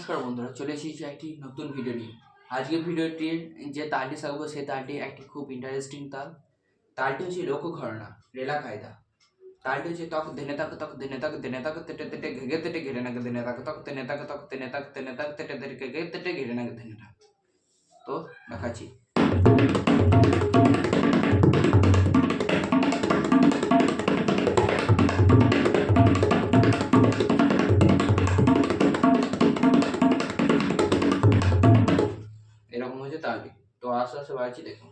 নমস্কার বন্ধুরা, চলে এসেছি একটি নতুন ভিডিও নিয়ে। আজকের ভিডিওটির যে তালটি থাকব সেই তালটি একটি খুব ইন্টারেস্টিং তাল। তালটি হচ্ছে লোক ঘরনা রেলা কায়দা। তালটি হচ্ছে তক, দেনে তাক, তক, দেনে তাক দেনে তাক, তেটে তেটে ঘেগে তেটে ঘেরে নাকে, দেনে তাক, তক, তেনে তাক, তক, তেনে তাক তেনে তাক, তেটে তেটে ঘেগে তেটে ঘেরে নাকে, দেনে তো দেখাচ্ছি। partie de.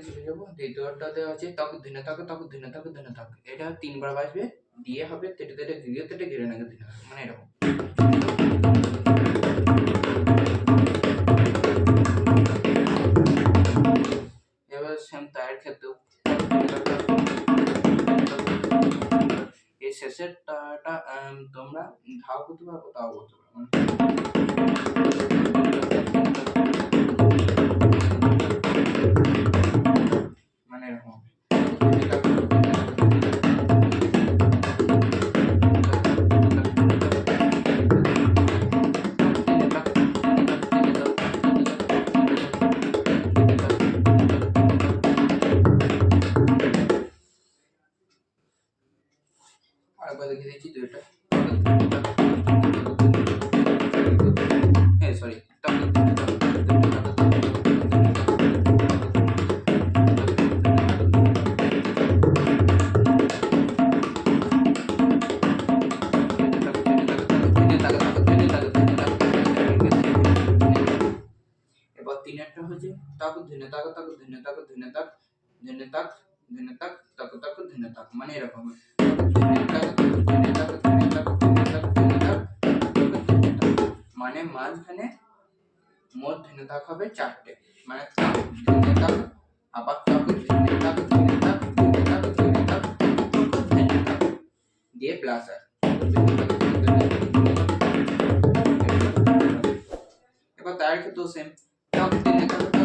স্ট্যান্ডার্ডে চলে যাব। দ্বিতীয়টাতে আছে, তক দিনে থাকো তক দিনে থাকো দিনে থাকো এটা তিনবার বাজবে, দিয়ে হবে তেটে তেটে ঘিরে তেটে ঘিরে নাকি থাকো মানে এরকম। এবার সেম তায়ের ক্ষেত্রেও এই শেষের টাটা তোমরা ধাও করতে পারব তাও করতে পারব at. ধন্য তাক ধন্য তাক ধন্য তাক ধন্য তাক তাক তাক ধন্য তাক মানে এরকম মানে মাঝখানে মোট ধন্য তাক হবে চারটে মানে তাক ধন্য তাক আবার তাক ধন্য তাক ধন্য তাক ধন্য তাক ধন্য তাক ধন্য তাক দিয়ে প্লাস আর এবার তার ক্ষেত্রেও সেম তাক ধন্য তাক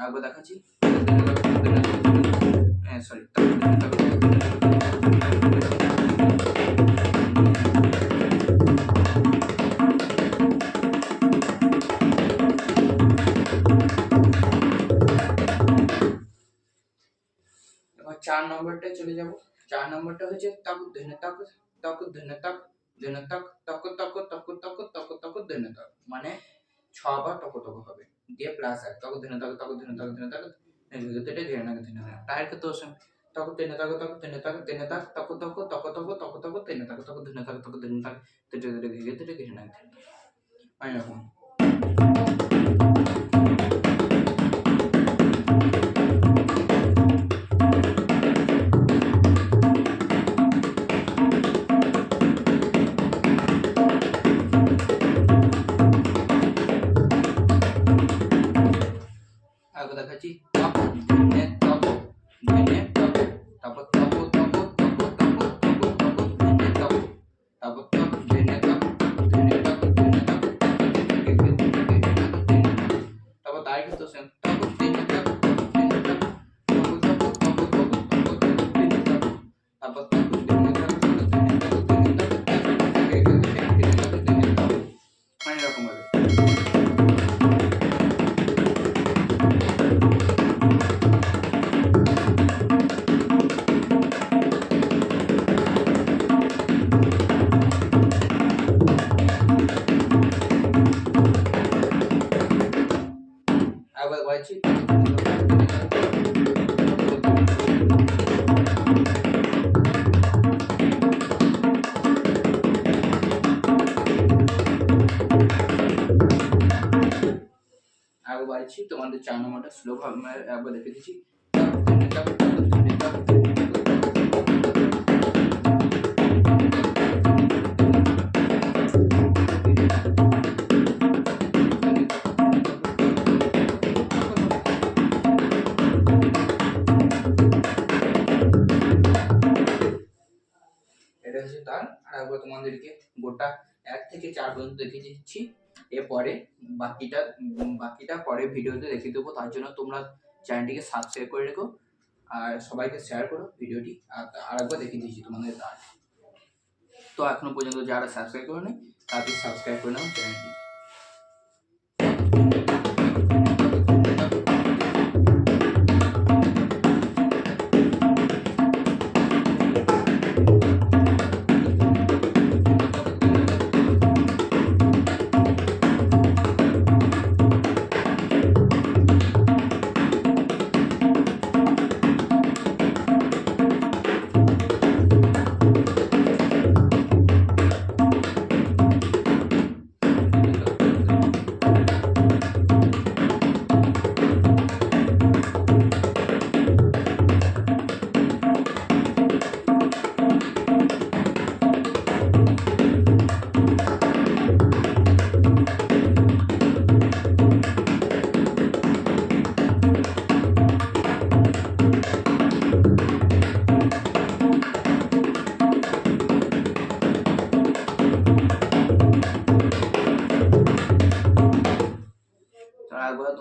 আরেকবার দেখাচ্ছি। হ্যাঁ সরি চার নম্বরটায় চলে যাব। চার নম্বরটা হচ্ছে তাক, ধনে তাক তাক, ধনে তাক ধনে তাক, তক তক তক তক তাক। মানে ছবার টক টক হবে দিয়ে প্লাস এক তক ধীরে তাক তক ধনে তাক ধনে তাক তেটে ঘেরে নাকে ধনে তাক টায়ের ক্ষেত্রে সেম তক তেনে তাক তক তেনে তাক তেনে তাক তক তক তক তক তক তক তেনে তাক তক ধনে তাক তক ধনে তাক তেটে তেটে ঘিরে ঘেরে নাকে ধনে মানে এরকম বলছি তোমাদের চার নম্বরটা স্লো একবার দেখে দিচ্ছি। এটা হচ্ছে আর একবার তোমাদেরকে গোটা এক থেকে চার পর্যন্ত দেখিয়ে দিচ্ছি। এরপরে বাকিটা বাকিটা পরে ভিডিওতে দেখিয়ে দেবো। তার জন্য তোমরা চ্যানেলটিকে সাবস্ক্রাইব করে রেখো আর সবাইকে শেয়ার করো ভিডিওটি। আর আরেকবার দেখিয়ে দিচ্ছি তোমাদের তার তো এখনও পর্যন্ত যারা সাবস্ক্রাইব করে নেই তাদের সাবস্ক্রাইব করে নাও চ্যানেলটি।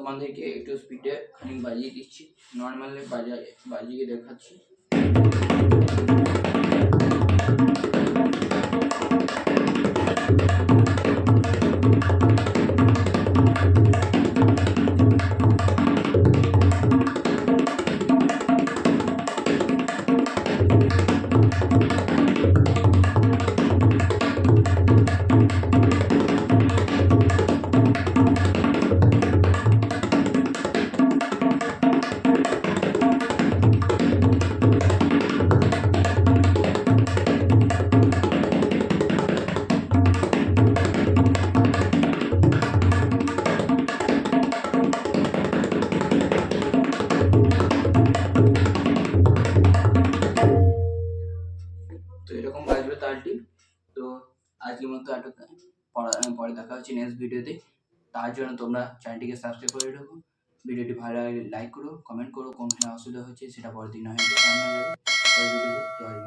তার থেকে একটু স্পিডে খানিক বাজিয়ে দিচ্ছি। নর্মালি বাজায় বাজিয়ে দেখাচ্ছি। তো আজকের মতো একটা পড়া পরে দেখা হচ্ছে নেক্সট ভিডিওতে তার জন্য তোমরা চ্যানেলটিকে সাবস্ক্রাইব করে রাখো। ভিডিওটি ভালো লাগলে লাইক করো কমেন্ট করো কোনখানে অসুবিধা হচ্ছে সেটা পরের দিন হয়ে। যাবে জয়